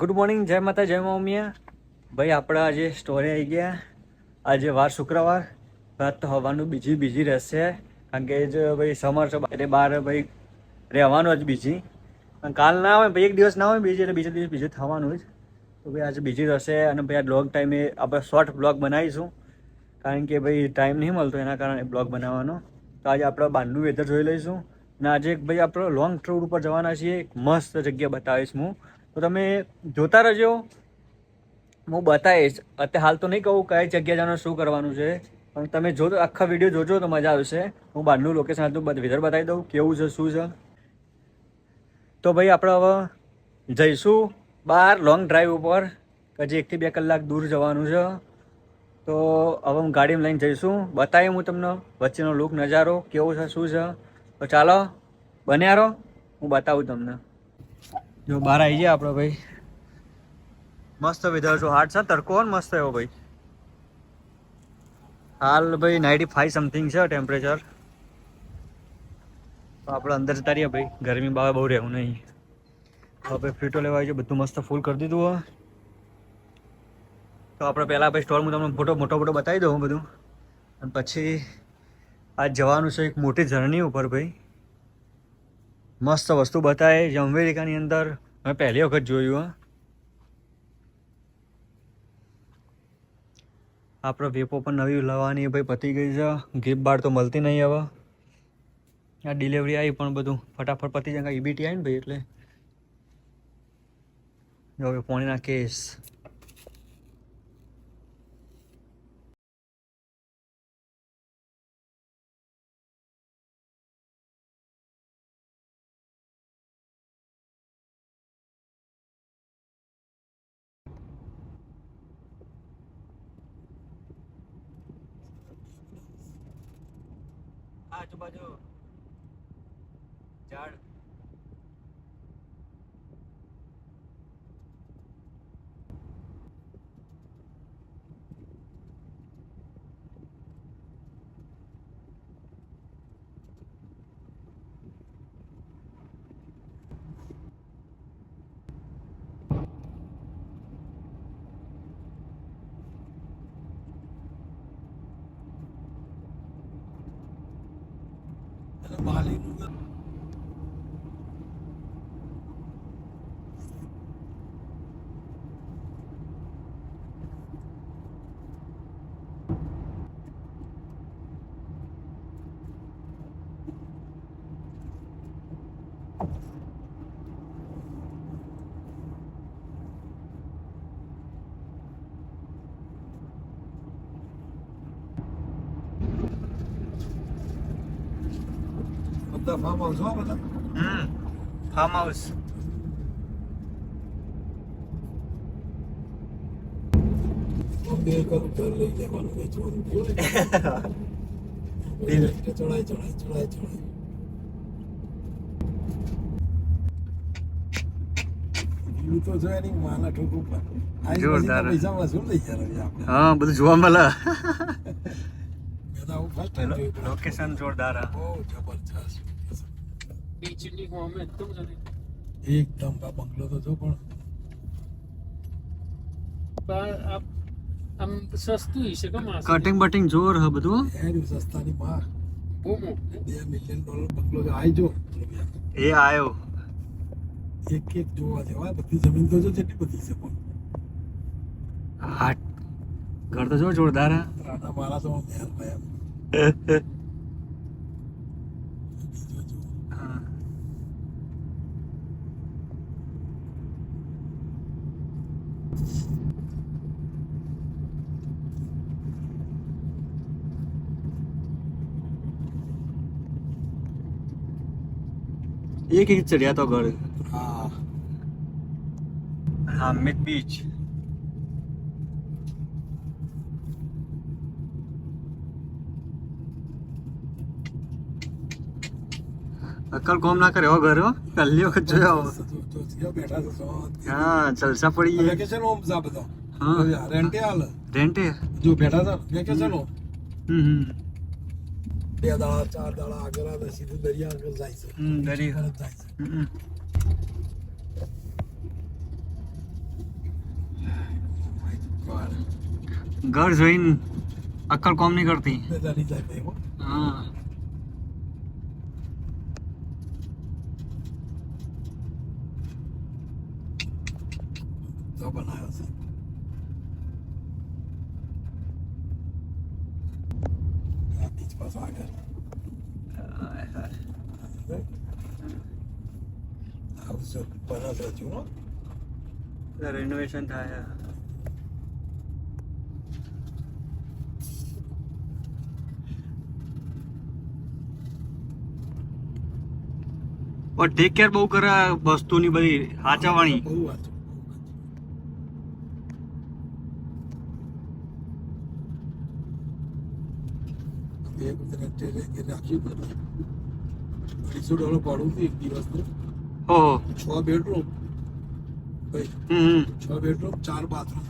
Good morning જય માતા, જય મમ્મીયા ભાઈ આપણા આજે સ્ટોરે આવી ગયા. આજે વાર શુક્રવાર. રાત તો હવાનું બીજી બીજી રહેશે. કારણ કે જ ભાઈ સમર છે એટલે બહાર ભાઈ રહેવાનું જ બીજી કાલ ના આવે ભાઈ એક દિવસ ના હોય બીજી એટલે બીજા દિવસ બીજું થવાનું જ. તો ભાઈ આજે બીજી રહેશે અને ભાઈ આ લોંગ ટાઈમે આપણે શોર્ટ બ્લોગ બનાવીશું. કારણ કે ભાઈ ટાઈમ નહીં મળતો એના કારણે બ્લોગ બનાવવાનો. તો આજે આપણે બહારનું વેધર જોઈ લઈશું. અને આજે ભાઈ આપણે લોંગ ટૂર ઉપર જવાના છીએ. એક મસ્ત જગ્યા બતાવીશ હું. તો તમે જોતા રહેજો. હું બતાવીશ. અત્યારે હાલ તો નહીં કહું કઈ જગ્યા જવાનું, શું કરવાનું છે. પણ તમે જો, આખા વીડિયો જોજો તો મજા આવશે. હું બહારનું લોકેશન હતું વિધર બતાવી દઉં, કેવું છે, શું છે. તો ભાઈ આપણે હવે જઈશું બહાર લોંગ ડ્રાઈવ ઉપર. હજી એકથી બે કલાક દૂર જવાનું છે. તો હવે હું ગાડીમાં લઈને જઈશું. બતાવી હું તમને વચ્ચેનો લુક નજારો, કેવો છે, શું છે. તો ચાલો, બન્યા રહો. હું બતાવું તમને. જો બહાર આવી જાય આપણે ભાઈ. મસ્ત વેધર છો હાટ છે તડકો મસ્ત એવો ભાઈ. હાલ ભાઈ નાઇન્ટી ફાઈવ સમથિંગ છે ટેમ્પરેચર તો આપણે અંદર જતા રહીએ ભાઈ, ગરમી બહાર બહુ રહેવું નહીં. હવે ફ્રીટો લેવા આવી બધું મસ્ત ફૂલ કરી દીધું હોય તો આપણે પહેલાં ભાઈ સ્ટોલ હું તમને ફોટો, મોટો મોટો બતાવી દઉં બધું. અને પછી, આજ જવાનું છે એક મોટી ઝરણી ઉપર ભાઈ. મસ્ત વસ્તુ બતાવે જે અમેરિકાની અંદર મેં પહેલી વખત જોયું, હા. આપણે વેપો પણ નવી લાવવાની ભાઈ, પતી ગઈ છે. ગીફ બાર તો મળતી નહીં હવે. આ ડિલિવરી આવી પણ બધું. ફટાફટ પતી જાય. ઈબીટી આવી ને ભાઈ, એટલે. હવે પોણીના કેસ આજુબાજુ ઝાડ Hallelujah. બધા ફાર્મ હાઉસ હો બધા? હમ ફાર્મ હાઉસ બે કરું ઘર લઈ જવાનું વેચવાનું ચડાય ચડાય ચડાય ચડાય એવું તો જો એની માના ઠોક ઉપર. જોરદાર. પૈસા વસૂલ લઈ આપણે? હા બધું જોવા મળે. જોયું. લોકેશન જોરદાર. બહુ જબરજસ્ત. બીચની હોમ એકદમ જલ્દી એકદમ આ બંગલો તો જો પણ. પણ આમ સસ્તું હશે કે માસ? કટિંગ બટિંગ જોર હા બધું એની સસ્તાની માં બહુ મોટું બે મિલિયન ડોલર બંગલો જો આઈ જો. એ આયો. એક એક જોવા જેવા. બધી જમીન તો જો જેટલી બધી છે પણ. હાટ ઘર તો જો જોરદાર હા. રાધા મારા તો મહેલ ભાઈ એક એક ચડ્યા તો ઘર હા હામિદ બીચ અક્કલ કોમ ના કરે હો ઘર હો પહેલી વખત જોયો જો જો જો બેઠા છે સો હા જલસા પડી ગયા વેકેશન હોમ છે આ બધા હા રેન્ટે હાલ રેન્ટે જો બેઠા છે વેકેશન હોમ હમ હમ બે દાડા ચાર દાડા આગળ આવે સીધું દરિયા આગળ જાય છે દરિયા. જાય છે ઘર જોઈને અક્કલ કોમ નહીં કરતી બેદારી જાય ભાઈ હો Uh, I બનાવ્યો Right? આ બીચ પાછો આગળ હાઉસ જો બનાવતો છું હો રેનોવેશન થાય પણ ટેક કેર બહુ કરે વસ્તુની બધી સાચવવાની. બહુ વાત છે, બહુ વાત છે. બે ગુજરાત ટ્રેન રાખ્યું હતું અઢીસો ડોલર ભાડું હતું એક દિવસનું. છ બેડરૂમ છ બેડરૂમ ચાર બાથરૂમ